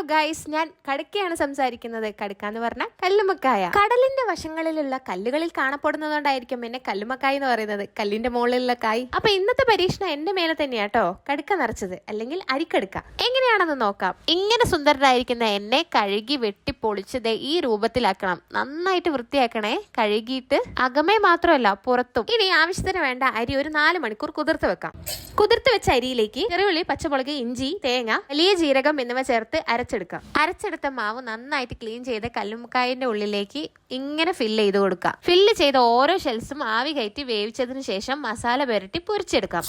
Guys ഞാൻ കടക്കയാണ് സംസാരിക്കുന്നത്. കടുക്ക എന്ന് പറഞ്ഞാൽ കല്ലുമക്കായ. കടലിന്റെ വശങ്ങളിലുള്ള കല്ലുകളിൽ കാണപ്പെടുന്നതുകൊണ്ടായിരിക്കും എന്നെ കല്ലുമക്കായ എന്ന് പറയുന്നത്. കല്ലിന്റെ മുകളിലുള്ള കായ്. അപ്പൊ ഇന്നത്തെ പരീക്ഷണം എന്റെ മേലെ തന്നെയാട്ടോ കടുക്ക നിറച്ചത് അല്ലെങ്കിൽ അരിക്കടുക്ക. എങ്ങനെയാണെന്ന് നോക്കാം. ഇങ്ങനെ സുന്ദരനായിരിക്കുന്ന എന്നെ കഴുകി വെട്ടി പൊളിച്ചത് ഈ രൂപത്തിലാക്കണം. നന്നായിട്ട് വൃത്തിയാക്കണേ. കഴുകിയിട്ട് അകമേ മാത്രമല്ല പുറത്തും. ഇനി ആവശ്യത്തിന് വേണ്ട അരി ഒരു നാല് മണിക്കൂർ കുതിർത്ത് വെക്കാം. കുതിർത്ത് വെച്ച അരിയിലേക്ക് ചെറിയുള്ളി പച്ചമുളക് ഇഞ്ചി തേങ്ങ വലിയ ജീരകം എന്നിവ ചേർത്ത് അരച്ചെടുക്കാം. അരച്ചെടുത്ത മാവ് നന്നായിട്ട് ക്ലീൻ ചെയ്ത് കല്ലുമുക്കായന്റെ ഉള്ളിലേക്ക് ഇങ്ങനെ ഫില്ല് ചെയ്ത് കൊടുക്കാം. ഫില്ല് ചെയ്ത ഓരോ ഷെൽസും ആവി കയറ്റി വേവിച്ചതിന് ശേഷം മസാല പുരട്ടി പൊരിച്ചെടുക്കാം.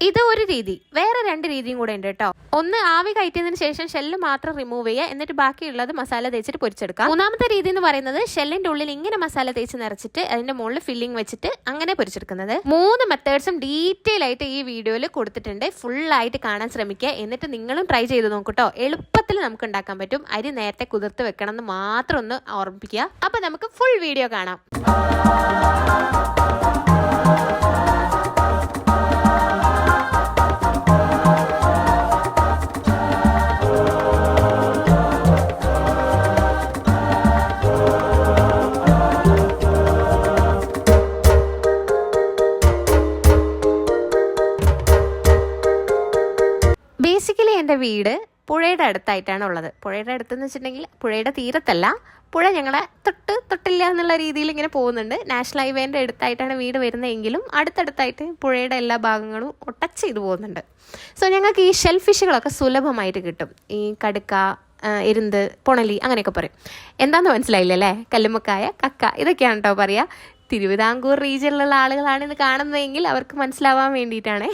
ഇത് ഒരു രീതി. വേറെ രണ്ട് രീതിയും കൂടെ ഉണ്ട് കേട്ടോ ഒന്ന് ആവി കയറ്റിയതിന് ശേഷം ഷെല്ല് മാത്രം റിമൂവ് ചെയ്യുക. എന്നിട്ട് ബാക്കിയുള്ളത് മസാല തേച്ചിട്ട് പൊരിച്ചെടുക്കാം മൂന്നാമത്തെ രീതി എന്ന് പറയുന്നത് ഷെല്ലിന്റെ ഉള്ളിൽ ഇങ്ങനെ മസാല തേച്ച് നിറച്ചിട്ട് അതിന്റെ മുകളിൽ ഫില്ലിംഗ് വെച്ചിട്ട് അങ്ങനെ പൊരിച്ചെടുക്കുന്നത്. മൂന്ന് മെത്തേഡ്സും ഡീറ്റെയിൽ ആയിട്ട് ഈ വീഡിയോയിൽ കൊടുത്തിട്ടുണ്ട്. ഫുൾ ആയിട്ട് കാണാൻ ശ്രമിക്കുക. എന്നിട്ട് നിങ്ങളും ട്രൈ ചെയ്ത് നോക്കൂട്ടോ എളുപ്പത്തിൽ നമുക്ക് ഉണ്ടാക്കാൻ പറ്റും. അരി നേരത്തെ കുതിർത്ത് വെക്കണം എന്ന് മാത്രം ഒന്ന് ഓർമ്മിപ്പിക്കുക. അപ്പൊ നമുക്ക് ഫുൾ വീഡിയോ കാണാം. എന്റെ വീട് പുഴയുടെ അടുത്തായിട്ടാണ് ഉള്ളത്. പുഴയുടെ അടുത്തെന്ന് വെച്ചിട്ടുണ്ടെങ്കിൽ പുഴയുടെ തീരത്തല്ല. പുഴ ഞങ്ങളെ തൊട്ട് തൊട്ടില്ല എന്നുള്ള രീതിയിൽ ഇങ്ങനെ പോകുന്നുണ്ട്. നാഷണൽ ഹൈവേന്റെ അടുത്തായിട്ടാണ് വീട് വരുന്നതെങ്കിലും അടുത്തടുത്തായിട്ട് പുഴയുടെ എല്ലാ ഭാഗങ്ങളും ടച്ച് ചെയ്തു പോകുന്നുണ്ട്. സോ ഞങ്ങൾക്ക് ഈ ഷെൽ ഫിഷുകളൊക്കെ സുലഭമായിട്ട് കിട്ടും. ഈ കടുക്ക എരുന്ത് പൊണലി അങ്ങനെയൊക്കെ പറയും. എന്താന്ന് മനസ്സിലായില്ലല്ലേ കല്ലുമ്മക്കായ കക്ക ഇതൊക്കെയാണ് കേട്ടോ പറയുക തിരുവിതാംകൂർ റീജിയനിലുള്ള ആളുകളാണ് ഇത് കാണുന്നതെങ്കിൽ അവർക്ക് മനസ്സിലാവാൻ വേണ്ടിയിട്ടാണ്.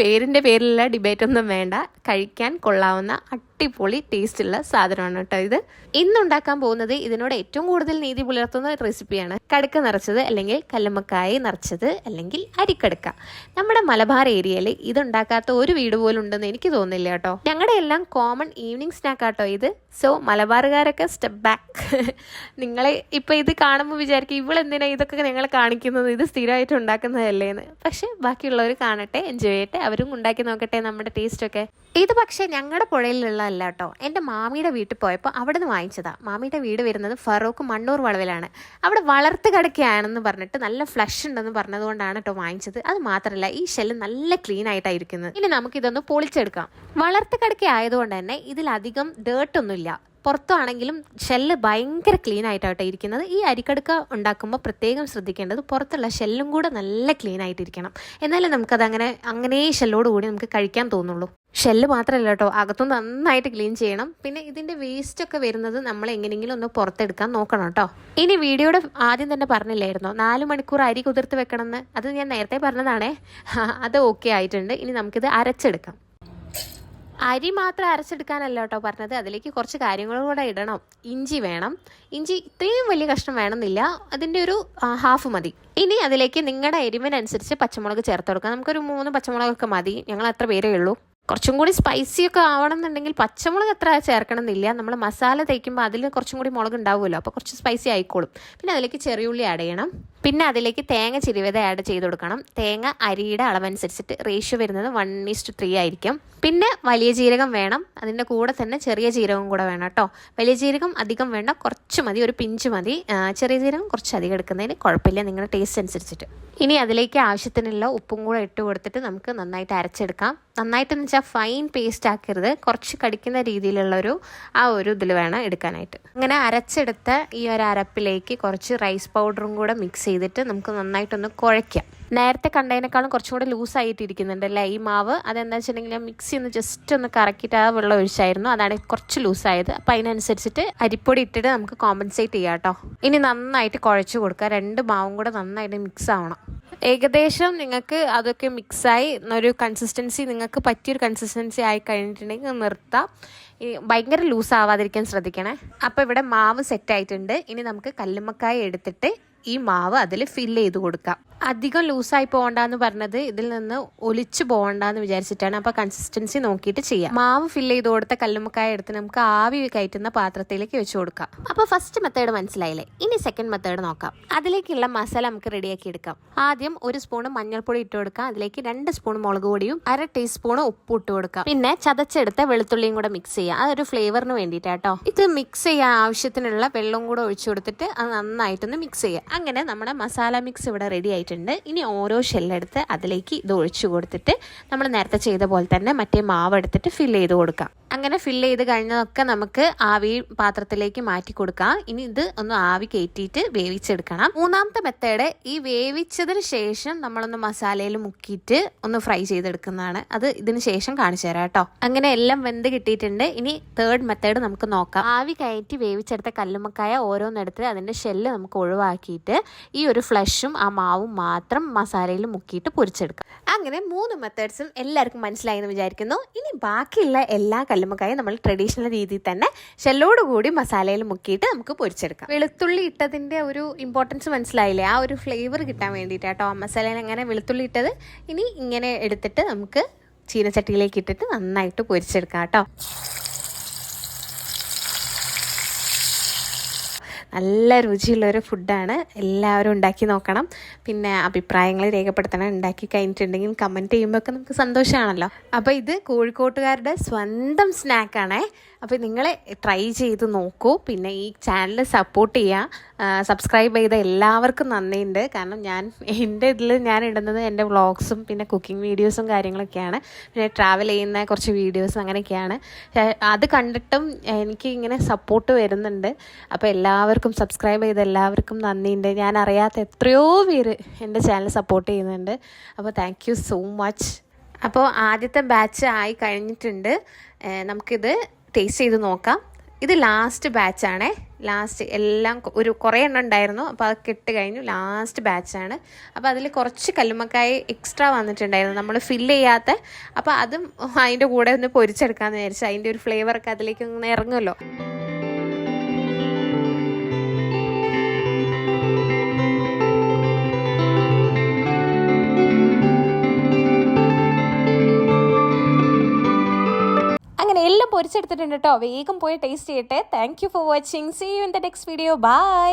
പേരിന്റെ പേരിലുള്ള ഡിബേറ്റ് ഒന്നും വേണ്ട. കഴിക്കാൻ കൊള്ളാവുന്ന അടിപൊളി ടേസ്റ്റുള്ള സാധനമാണ് കേട്ടോ ഇത്. ഇന്നുണ്ടാക്കാൻ പോകുന്നത് ഇതിനോട് ഏറ്റവും കൂടുതൽ നീതി പുലർത്തുന്ന റെസിപ്പിയാണ്. കടുക്ക നിറച്ചത് അല്ലെങ്കിൽ കല്ലുമ്മക്കായ നിറച്ചത് അല്ലെങ്കിൽ അരിക്കടുക്ക. നമ്മുടെ മലബാർ ഏരിയയിൽ ഇതുണ്ടാക്കാത്ത ഒരു വീട് പോലും ഉണ്ടെന്ന് എനിക്ക് തോന്നുന്നില്ല കേട്ടോ. ഞങ്ങളുടെ എല്ലാം കോമൺ ഈവനിങ് സ്നാക്ക് ആട്ടോ ഇത്. സോ മലബാറുകാരൊക്കെ സ്റ്റെപ്പ് ബാക്ക് നിങ്ങളെ ഇപ്പൊ ഇത് കാണുമ്പോൾ വിചാരിക്കും ഇവളെന്തിനാ ഇതൊക്കെ ഞങ്ങൾ കാണിക്കുന്നത്? ഇത് സ്ഥിരമായിട്ട് ഉണ്ടാക്കുന്നതല്ലേ എന്ന് പക്ഷെ ബാക്കിയുള്ളവർ കാണട്ടെ എൻജോയ് ചെയ്യട്ടെ അവരും ഉണ്ടാക്കി നോക്കട്ടെ നമ്മുടെ ടേസ്റ്റ് ഒക്കെ. ഇത് പക്ഷേ ഞങ്ങളുടെ പുഴയിലുള്ള അല്ല കേട്ടോ എന്റെ മാമിയുടെ വീട്ടിൽ പോയപ്പോൾ അവിടെ നിന്ന് വാങ്ങിച്ചതാ. മാമിയുടെ വീട് വരുന്നത് ഫറൂഖ് മണ്ണൂർ വളവിലാണ്. അവിടെ വളർത്ത് കിടക്കുകയാണെന്ന് പറഞ്ഞിട്ട് നല്ല ഫ്ലഷ് ഉണ്ടെന്ന് പറഞ്ഞതുകൊണ്ടാണ് കേട്ടോ വാങ്ങിച്ചത്. അത് മാത്രമല്ല ഈ ഷെല്ല് നല്ല ക്ലീൻ ആയിട്ടായിരിക്കുന്നത് ഇനി നമുക്കിതൊന്ന് പൊളിച്ചെടുക്കാം. വളർത്ത് കിടക്ക ആയതുകൊണ്ട് തന്നെ ഇതിലധികം ഡേർട്ടൊന്നുമില്ല പുറത്താണെങ്കിലും ഷെല്ല് ഭയങ്കര ക്ലീൻ ആയിട്ടാട്ടോ ഇരിക്കുന്നത്. ഈ അരിക്കടുക്ക ഉണ്ടാക്കുമ്പോൾ പ്രത്യേകം ശ്രദ്ധിക്കേണ്ടത് പുറത്തുള്ള ഷെല്ലും കൂടെ നല്ല ക്ലീൻ ആയിട്ടിരിക്കണം. എന്നാലേ നമുക്കത് അങ്ങനെ അങ്ങനെ ഷെല്ലോട് കൂടി നമുക്ക് കഴിക്കാൻ തോന്നുള്ളൂ. ഷെല്ല് മാത്രമല്ല കേട്ടോ അകത്തും നന്നായിട്ട് ക്ലീൻ ചെയ്യണം. പിന്നെ ഇതിന്റെ വേസ്റ്റൊക്കെ വരുന്നത് നമ്മൾ എങ്ങനെയെങ്കിലും ഒന്ന് പുറത്തെടുക്കാൻ നോക്കണം കേട്ടോ ഇനി വീഡിയോയുടെ ആദ്യം തന്നെ പറഞ്ഞില്ലായിരുന്നോ? നാല് മണിക്കൂർ അരി കുതിർത്ത് വെക്കണമെന്ന്? അത് ഞാൻ നേരത്തെ പറഞ്ഞതാണേ. അത് ഓക്കെ ആയിട്ടുണ്ട്. ഇനി നമുക്കിത് അരച്ചെടുക്കാം. അരി മാത്രം അരച്ചെടുക്കാനല്ല കേട്ടോ പറഞ്ഞത്. അതിലേക്ക് കുറച്ച് കാര്യങ്ങളും കൂടെ ഇടണം. ഇഞ്ചി വേണം. ഇഞ്ചി ഇത്രയും വലിയ കഷ്ണം വേണമെന്നില്ല. അതിന്റെ ഒരു ഹാഫ് മതി. ഇനി അതിലേക്ക് നിങ്ങളുടെ എരിവിനനുസരിച്ച് പച്ചമുളക് ചേർത്ത് കൊടുക്കാം. നമുക്കൊരു മൂന്ന് പച്ചമുളകൊക്കെ മതി. ഞങ്ങൾ അത്ര പേരേ ഉള്ളൂ. കുറച്ചും കൂടി സ്പൈസി ഒക്കെ ആവണം എന്നുണ്ടെങ്കിൽ പച്ചമുളക് എത്ര ചേർക്കണം എന്നില്ല നമ്മൾ മസാല തേക്കുമ്പോൾ അതിൽ കുറച്ചും കൂടി മുളക് ഉണ്ടാവുമല്ലോ. അപ്പോൾ കുറച്ച് സ്പൈസി ആയിക്കോളും. പിന്നെ അതിലേക്ക് ചെറിയുള്ളി ആഡ് ചെയ്യണം. പിന്നെ അതിലേക്ക് തേങ്ങ ചിരിവത ആഡ് ചെയ്ത് കൊടുക്കണം. തേങ്ങ അരിയുടെ അളവനുസരിച്ചിട്ട് റേഷ്യോ വരുന്നത് വൺ ഈസ്റ്റ് ത്രീ ആയിരിക്കും. പിന്നെ വലിയ ജീരകം വേണം. അതിന്റെ കൂടെ തന്നെ ചെറിയ ജീരകം കൂടെ വേണം കേട്ടോ. വലിയ ജീരകം അധികം വേണ്ട. കുറച്ച് മതി. ഒരു പിഞ്ച് മതി. ചെറിയ ജീരകം കുറച്ച് അധികം എടുക്കുന്നതിന് കുഴപ്പമില്ല. നിങ്ങളുടെ ടേസ്റ്റ് അനുസരിച്ചിട്ട്. ഇനി അതിലേക്ക് ആവശ്യത്തിനുള്ള ഉപ്പും കൂടെ ഇട്ട് കൊടുത്തിട്ട് നമുക്ക് നന്നായിട്ട് അരച്ചെടുക്കാം. നന്നായിട്ടെന്ന് വെച്ചാൽ ഫൈൻ പേസ്റ്റ് ആക്കരുത്. കുറച്ച് കടിക്കുന്ന രീതിയിലുള്ളൊരു ആ ഒരു ഇതിൽ വേണം എടുക്കാനായിട്ട്. അങ്ങനെ അരച്ചെടുത്ത ഈ ഒരു അരപ്പിലേക്ക് കുറച്ച് റൈസ് പൗഡറും കൂടെ മിക്സ് ചെയ്തിട്ട് നമുക്ക് നന്നായിട്ടൊന്ന് കുഴയ്ക്കാം. നേരത്തെ കണ്ടതിനേക്കാളും കുറച്ചും കൂടെ ലൂസായിട്ട് ഇരിക്കുന്നുണ്ട് അല്ലേ? ഈ മാവ് അതെന്താ വെച്ചിട്ടുണ്ടെങ്കിൽ മിക്സി ഒന്ന് ജസ്റ്റ് ഒന്ന് കറക്കിയിട്ട് ആ വെള്ളം ഒഴിച്ചായിരുന്നു. അതാണ് കുറച്ച് ലൂസായത് അപ്പം അതിനനുസരിച്ചിട്ട് അരിപ്പൊടി ഇട്ടിട്ട് നമുക്ക് കോമ്പൻസേറ്റ് ചെയ്യാം കേട്ടോ. ഇനി നന്നായിട്ട് കുഴച്ച് കൊടുക്കുക. രണ്ട് മാവും കൂടെ നന്നായിട്ട് മിക്സ് ആവണം. ഏകദേശം നിങ്ങൾക്ക് അതൊക്കെ മിക്സായി ഒരു കൺസിസ്റ്റൻസി നിങ്ങൾക്ക് പറ്റിയൊരു കൺസിസ്റ്റൻസി ആയി കഴിഞ്ഞിട്ടുണ്ടെങ്കിൽ നിർത്താം. ഭയങ്കര ലൂസ് ആവാതിരിക്കാൻ ശ്രദ്ധിക്കണേ. അപ്പോൾ ഇവിടെ മാവ് സെറ്റ് ആയിട്ടുണ്ട്. ഇനി നമുക്ക് കല്ലുമ്മക്കായ എടുത്തിട്ട് ഈ മാവ് അതിൽ ഫില്ല് ചെയ്ത് കൊടുക്കാം. അധികം ലൂസായി പോകണ്ടെന്ന് പറഞ്ഞത് ഇതിൽ നിന്ന് ഒലിച്ചു പോകണ്ടെന്ന് വിചാരിച്ചിട്ടാണ്. അപ്പോൾ കൺസിസ്റ്റൻസി നോക്കിയിട്ട് ചെയ്യാം. മാവ് ഫില്ല് ചെയ്ത് കൊടുത്ത കല്ലുമ്മക്കായ എടുത്ത് നമുക്ക് ആവി കയറ്റുന്ന പാത്രത്തിലേക്ക് വെച്ച് കൊടുക്കാം. അപ്പോൾ ഫസ്റ്റ് മെത്തേഡ് മനസ്സിലായില്ലേ? ഇനി സെക്കൻഡ് മെത്തേഡ് നോക്കാം. അതിലേക്കുള്ള മസാല നമുക്ക് റെഡിയാക്കി എടുക്കാം. ആദ്യം ഒരു സ്പൂൺ മഞ്ഞൾപ്പൊടി ഇട്ട് കൊടുക്കാം. അതിലേക്ക് രണ്ട് സ്പൂൺ മുളക് പൊടിയും അര ടീസ്പൂൺ ഉപ്പും ഇട്ട് കൊടുക്കാം. പിന്നെ ചതച്ചെടുത്ത വെളുത്തുള്ളിയും കൂടെ മിക്സ് ചെയ്യാം. അതൊരു ഫ്ലേവറിന് വേണ്ടിയിട്ടാട്ടോ. ഇത് മിക്സ് ചെയ്യാൻ ആവശ്യത്തിനുള്ള വെള്ളം കൂടെ ഒഴിച്ചു കൊടുത്തിട്ട് അത് നന്നായിട്ടൊന്ന് മിക്സ് ചെയ്യാം. അങ്ങനെ നമ്മുടെ മസാല മിക്സ് ഇവിടെ റെഡി ആയിട്ടുണ്ട്. ഇനി ഓരോ ഷെല്ലെടുത്ത് അതിലേക്ക് ഇത് ഒഴിച്ചു കൊടുത്തിട്ട് നമ്മൾ നേരത്തെ ചെയ്ത പോലെ തന്നെ മറ്റേ മാവ് എടുത്തിട്ട് ഫില്ല് ചെയ്ത് കൊടുക്കാം. അങ്ങനെ ഫില്ല് ചെയ്ത് കഴിഞ്ഞതൊക്കെ നമുക്ക് ആവി പാത്രത്തിലേക്ക് മാറ്റി കൊടുക്കാം. ഇനി ഇത് ഒന്ന് ആവി കയറ്റിയിട്ട് വേവിച്ചെടുക്കണം. മൂന്നാമത്തെ മെത്തേഡ് ഈ വേവിച്ചതിന് ശേഷം നമ്മളൊന്ന് മസാലയിൽ മുക്കിയിട്ട് ഒന്ന് ഫ്രൈ ചെയ്തെടുക്കുന്നതാണ്. അത് ഇതിന് ശേഷം കാണിച്ചു തരാം കേട്ടോ. അങ്ങനെ എല്ലാം വെന്ത് കിട്ടിയിട്ടുണ്ട്. ഇനി തേർഡ് മെത്തേഡ് നമുക്ക് നോക്കാം. ആവി കയറ്റി വേവിച്ചെടുത്ത കല്ലുമ്മക്കായ ഓരോന്നെടുത്ത് അതിന്റെ ഷെല്ല് നമുക്ക് ഒഴിവാക്കിയിട്ട് ഈ ഒരു ഫ്ലഷും ആ മാവും മാത്രം മസാലയിൽ മുക്കിയിട്ട് പൊരിച്ചെടുക്കുക അങ്ങനെ മൂന്ന് മെത്തേഡ്സും എല്ലാവർക്കും മനസ്സിലായി എന്ന് വിചാരിക്കുന്നു. ഇനി ബാക്കിയുള്ള എല്ലാ കല്ലുമ്മക്കായും നമ്മൾ ട്രഡീഷണൽ രീതിയിൽ തന്നെ കൂടി മസാലയിൽ മുക്കിയിട്ട് നമുക്ക് പൊരിച്ചെടുക്കാം. വെളുത്തുള്ളി ഇട്ടതിന്റെ ഒരു ഇമ്പോർട്ടൻസ് മനസ്സിലായില്ലേ? ആ ഒരു ഫ്ലേവർ കിട്ടാൻ വേണ്ടിയിട്ട് കേട്ടോ ആ മസാലയിൽ അങ്ങനെ വെളുത്തുള്ളി ഇട്ടത്. ഇനി ഇങ്ങനെ എടുത്തിട്ട് നമുക്ക് ചീനച്ചട്ടിയിലേക്ക് ഇട്ടിട്ട് നന്നായിട്ട് പൊരിച്ചെടുക്കാം കേട്ടോ നല്ല രുചിയുള്ളൊരു ഫുഡാണ് എല്ലാവരും ഉണ്ടാക്കി നോക്കണം. പിന്നെ അഭിപ്രായങ്ങൾ രേഖപ്പെടുത്തണം. ഉണ്ടാക്കി കഴിഞ്ഞിട്ടുണ്ടെങ്കിൽ കമന്റ് ചെയ്യുമ്പോഴൊക്കെ നമുക്ക് സന്തോഷമാണല്ലോ. അപ്പോൾ ഇത് കോഴിക്കോട്ടുകാരുടെ സ്വന്തം സ്നാക്കാണേ അപ്പോൾ നിങ്ങൾ ട്രൈ ചെയ്ത് നോക്കൂ. പിന്നെ ഈ ചാനൽ സപ്പോർട്ട് ചെയ്യുക സബ്സ്ക്രൈബ് ചെയ്ത എല്ലാവർക്കും നന്ദിയുണ്ട്. കാരണം ഞാൻ എന്റെ ഇതിൽ ഞാൻ ഇടുന്നത് എന്റെ വ്ളോഗ്സും പിന്നെ കുക്കിംഗ് വീഡിയോസും കാര്യങ്ങളൊക്കെയാണ്. പിന്നെ ട്രാവൽ ചെയ്യുന്ന കുറച്ച് വീഡിയോസ് അങ്ങനെയൊക്കെയാണ്. അത് കണ്ടിട്ടും എനിക്ക് ഇങ്ങനെ സപ്പോർട്ട് വരുന്നുണ്ട്. അപ്പോൾ എല്ലാവർക്കും സബ്സ്ക്രൈബ് ചെയ്ത എല്ലാവർക്കും നന്ദിയുണ്ട്. ഞാൻ അറിയാത്ത എത്രയോ പേര് എന്റെ ചാനൽ സപ്പോർട്ട് ചെയ്യുന്നുണ്ട്. അപ്പോൾ താങ്ക് യു സോ മച്ച് അപ്പോൾ ആദ്യത്തെ ബാച്ച് ആയി കഴിഞ്ഞിട്ടുണ്ട്. നമുക്കിത് ടേസ്റ്റ് ചെയ്ത് നോക്കാം. ഇത് ലാസ്റ്റ് ബാച്ചാണേ ലാസ്റ്റ് എല്ലാം ഒരു കുറേ എണ്ണം ഉണ്ടായിരുന്നു. അപ്പോൾ അതൊക്കെ ഇട്ട് കഴിഞ്ഞു. ലാസ്റ്റ് ബാച്ചാണ് അപ്പോൾ അതിൽ കുറച്ച് കല്ലുമ്മക്കായ എക്സ്ട്രാ വന്നിട്ടുണ്ടായിരുന്നു. നമ്മൾ ഫില്ല് ചെയ്യാത്ത. അപ്പോൾ അതും അതിന്റെ കൂടെ ഒന്ന് പൊരിച്ചെടുക്കാമെന്ന് വിചാരിച്ചു അതിന്റെ ഒരു ഫ്ലേവറൊക്കെ അതിലേക്ക് ഒന്ന് ഇറങ്ങുമല്ലോ. എല്ലാം പൊരിച്ചെടുത്തിട്ടുണ്ട് കേട്ടോ. വേഗം പോയി ടേസ്റ്റ് ചെയ്യട്ടെ. Thank for watching see you in the next video bye